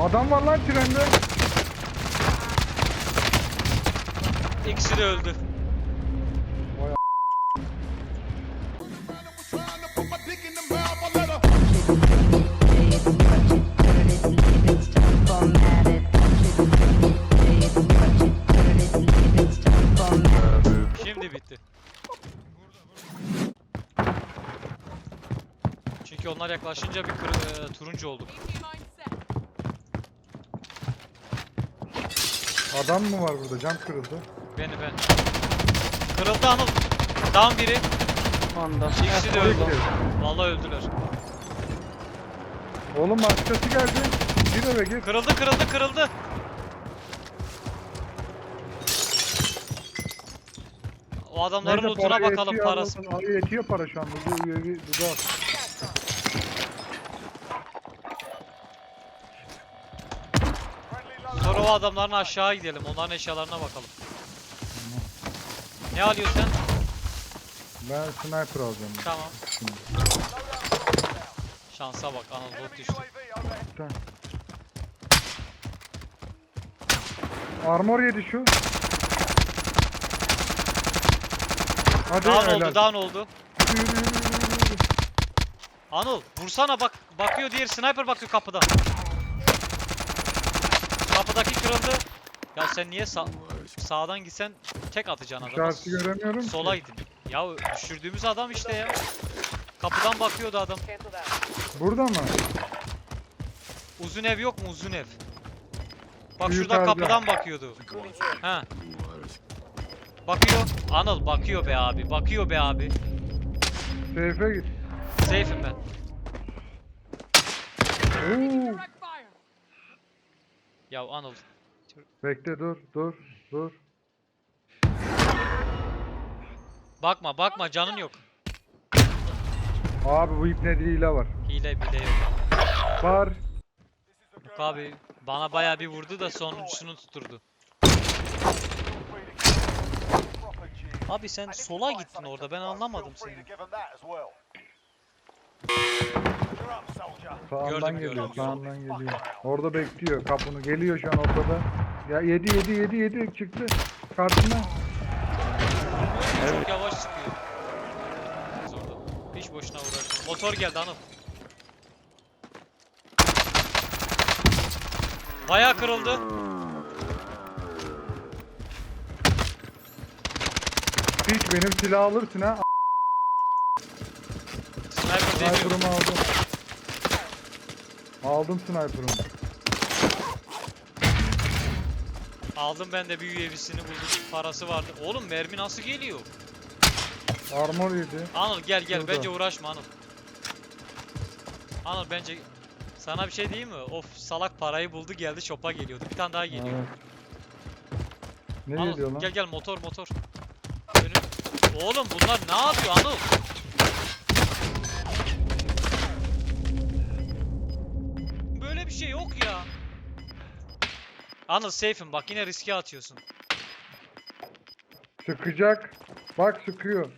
Adam var lan trende. İkisi de öldü. Şimdi bitti. Çünkü onlar yaklaşınca bir e, turuncu olduk. Adam mı var burada? Cam kırıldı. Beni ben. Kırıldı Anıl. Down biri. Anda. İkisi de öldü. Vallahi öldüler. Oğlum başkası geldi. Gir eve gir. Kırıldı kırıldı kırıldı. O adamların Neyse, lootuna para bakalım yetiyor, parası. al- al- Yetiyor para şu anda. Bu üyevi bu da. O adamların aşağı gidelim. Onların eşyalarına bakalım. Ne alıyorsun sen? Ben sniper alacağım. Tamam. Şimdi. Şansa bak Anıl loot düştü. Tamam. Armor yedi şu. Hadi Down helal. oldu down oldu. Yürü, yürü, yürü, yürü. Anıl vursana bak bakıyor diğer sniper bakıyor kapıdan. Kapıdaki kırıldı. Ya sen niye sağ sağdan gitsen tek atacaksın adama. İşareti göremiyorum Sola ki. gidin. Ya düşürdüğümüz adam işte ya. Kapıdan bakıyordu adam. Burada mı? Uzun ev yok mu uzun ev? Bak Büyük şuradan harca. kapıdan bakıyordu. Ha. Bakıyor. Anıl bakıyor be abi. Bakıyor be abi. Seyfe git. Safe'im ben. Oo. Ya Anıl. Bekle dur dur dur. Bakma bakma canın yok. Abi bu ipne hile var. Hile bile yok. Var. Yok abi. Bana bayağı bir vurdu da sonuncusunu tutturdu. Abi sen sola gittin orada ben anlamadım seni. Sağından Gördüm, geliyor, gördüm. sağından geliyor. Orada bekliyor kapını. Geliyor şu an ortada. Ya yedi yedi yedi yedi çıktı. Karşına. Çok yavaş çıkıyor. Biz orada. Hiç boşuna uğraşma. Motor geldi Anıl. Bayağı kırıldı. Hiç benim silah alırsın ha. Sniper deniyor. Sniper'ımı aldım. Aldım sniper'ımı. Aldım ben de bir UAV'sini buldum. Parası vardı. Oğlum mermi nasıl geliyor? Armor yedi. Anıl gel gel Şurada. bence uğraşma Anıl. Anıl bence sana bir şey diyeyim mi? Of salak parayı buldu geldi shop'a geliyordu. Bir tane daha geliyor. Evet. Ne Anıl geliyor lan? gel gel motor motor. Önüm. Oğlum bunlar ne yapıyor Anıl? Şey yok ya. Anıl safe'im bak yine riske atıyorsun. Sıkacak. Bak sıkıyor.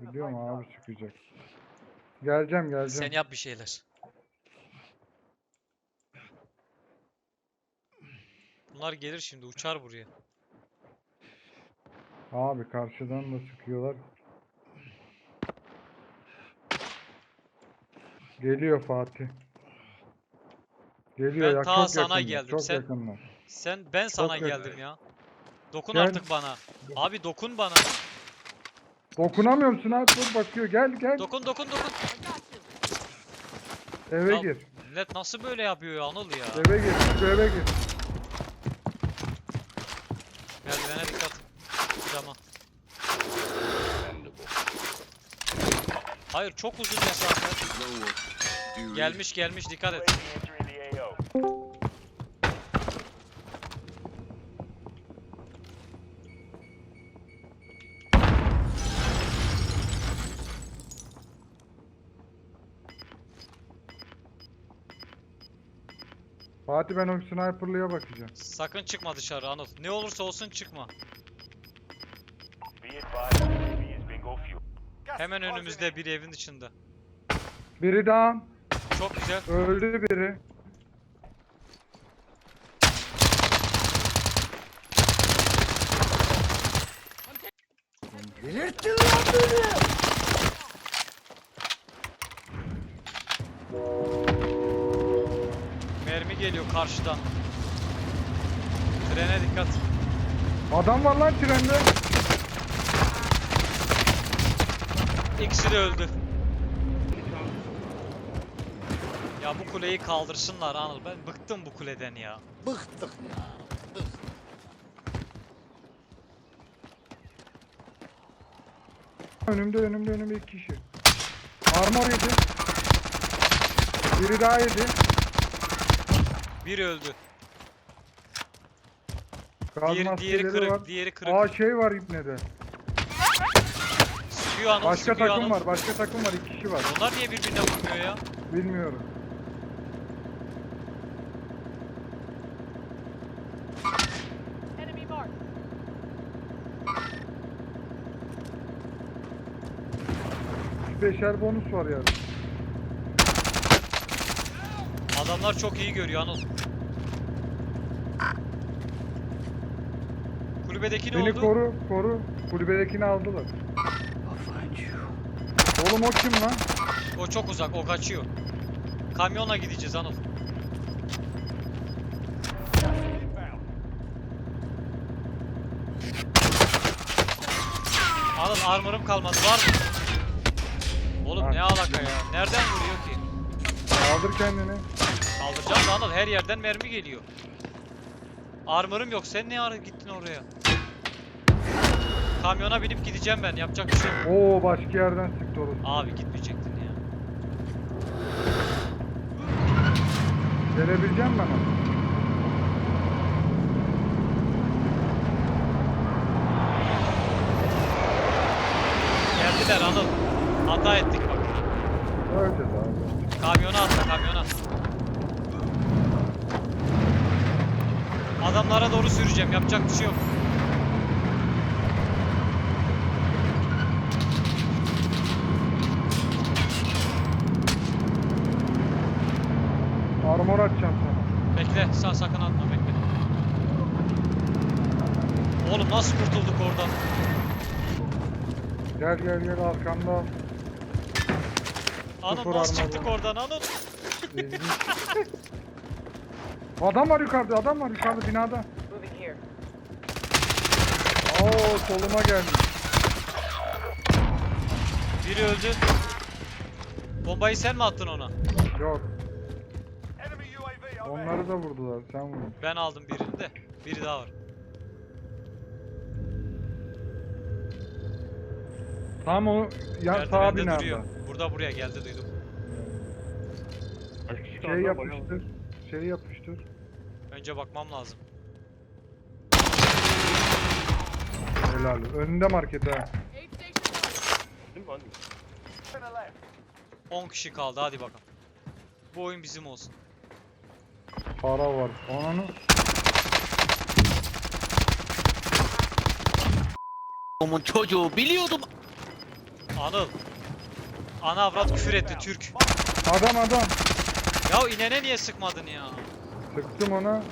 Biliyorum abi sıkacak. Geleceğim geleceğim. Sen yap bir şeyler. Bunlar gelir şimdi uçar buraya. Abi karşıdan da sıkıyorlar. Geliyor Fatih. Geliyor Ben ya ta çok sana yakınlar, geldim, Çok sen- yakınlar. Sen ben sana yakın. geldim ya. Dokun Gel. artık bana. Abi dokun bana. Dokunamıyor musun abi? Dur bakıyor. Gel gel. Dokun dokun dokun. eve Ya- gir. Millet nasıl böyle yapıyor ya Anıl ya? Eve gir. Şu eve gir. Merdivene dikkat. Cama. Hayır çok uzun mesafe. Gelmiş gelmiş dikkat et. Fatih ben o sniperlıya bakacağım. Sakın çıkma dışarı Anıl. Ne olursa olsun çıkma. Hemen önümüzde bir evin dışında. Biri down. Çok güzel. Öldü biri. Delirttin lan beni. Mermi geliyor karşıdan. Trene dikkat. Adam var lan trende. İkisi de öldü. Ya bu kuleyi kaldırsınlar Anıl. Ben bıktım bu kuleden ya. Bıktık ya. Önümde önümde önümde iki kişi. Armor yedi. Biri daha yedi. Biri öldü. Gaz Diğeri, diğeri maskeleri kırık. var. Diğeri kırık. Aa şey var ipnede. sıkıyor. Başka sıkıyor takım Anıl. var. Başka takım var. iki kişi var. Onlar niye birbirine vurmuyor ya? Bilmiyorum. Beşer bonus var yani. Adamlar çok iyi görüyor Anıl. Kulübedeki ne Beni oldu? koru, koru. Kulübedekini aldılar. Oğlum o kim lan? O çok uzak, o kaçıyor. Kamyonla gideceğiz Anıl. Anıl armorum kalmadı var mı? Oğlum ne alaka ya? Nereden vuruyor ki? Kaldır kendini. Kaldıracağım da Anıl her yerden mermi geliyor. Armorum yok. Sen niye ara gittin oraya? Kamyona binip gideceğim ben. Yapacak bir şey yok. Oo başka yerden sıktı orası. Abi gitmeyecektin ya. Gelebileceğim mi ama? Geldiler Anıl. Hata ettik. Öleceğiz abi. Kamyona atla kamyona. Adamlara doğru süreceğim. Yapacak bir şey yok. Armor atacağım sana. Bekle. Sen sakın atma bekle. Oğlum nasıl kurtulduk oradan? Gel gel gel arkamda. Anıl Sıfır nasıl armor çıktık oradan Anıl? Ezdik. adam var yukarıda, adam var yukarıda binada. Moving here. Oo soluma geldi. Biri öldü. Bombayı sen mi attın ona? Yok. Onları da vurdular. Sen vurdun. Ben aldım birini de. Biri daha var. Tam o ya sağ Merdivende binada. duruyor. Burada buraya geldi duydum. Şey yapmıştır. Şey yapmıştır. Önce bakmam lazım. Helal. Önünde market ha. Aid station marked. 10 kişi kaldı hadi bakalım. Bu oyun bizim olsun. Para var. Onu Omun çocuğu biliyordum. Anıl. Ana avrat küfür etti Türk. adam adam. Ya inene niye sıkmadın ya? Sıktım ona.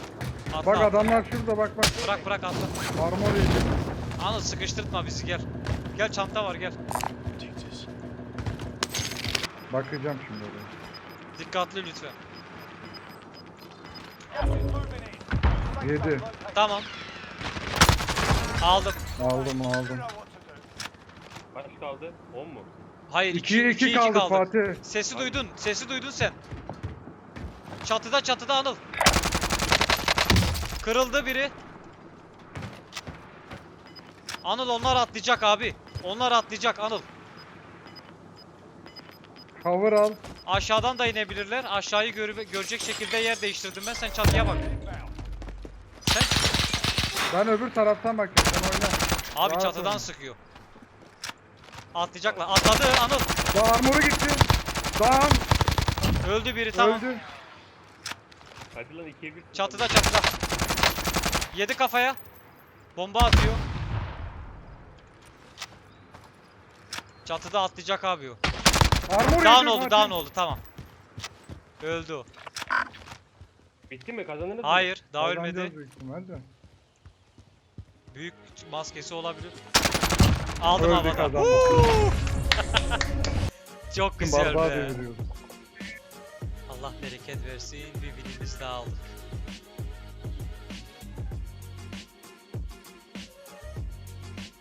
Atla. Bak adamlar şurada bak bak. Bırak bırak atla. Armor yedi. Anıl sıkıştırtma bizi gel. Gel çanta var gel. Bakacağım şimdi oraya. Dikkatli lütfen. Yedi. Tamam. Aldım. Aldım aldım. Kaç kaldı? 10 mu? Hayır 2 2'ye 2 kaldı Fatih. Sesi duydun. Sesi duydun sen. Çatıda çatıda Anıl. Kırıldı biri. Anıl onlar atlayacak abi. Onlar atlayacak Anıl. Cover al. Aşağıdan da inebilirler. Aşağıyı görü- görecek şekilde yer değiştirdim ben. Sen çatıya bak. Sen Ben öbür taraftan bakıyorum. Sen oyna. abi Rahat çatıdan olun. sıkıyor. Atlayacaklar. Atladı Anıl. Daha armoru gitti. Daha Öldü biri tamam. öldü. Hadi lan 2'ye 1. Çatıda çatıda. Yedi kafaya. Bomba atıyor. Çatıda atlayacak abi o. Armor Down yedi oldu, Fatih. down oldu tamam. Öldü o. Bitti mi? Kazandınız mı? Hayır, daha Kazanacağız ölmedi. Büyük maskesi olabilir. Aldım Öldük havadan. adam. Çok güzel be. Allah bereket versin. Bir binimiz daha aldık.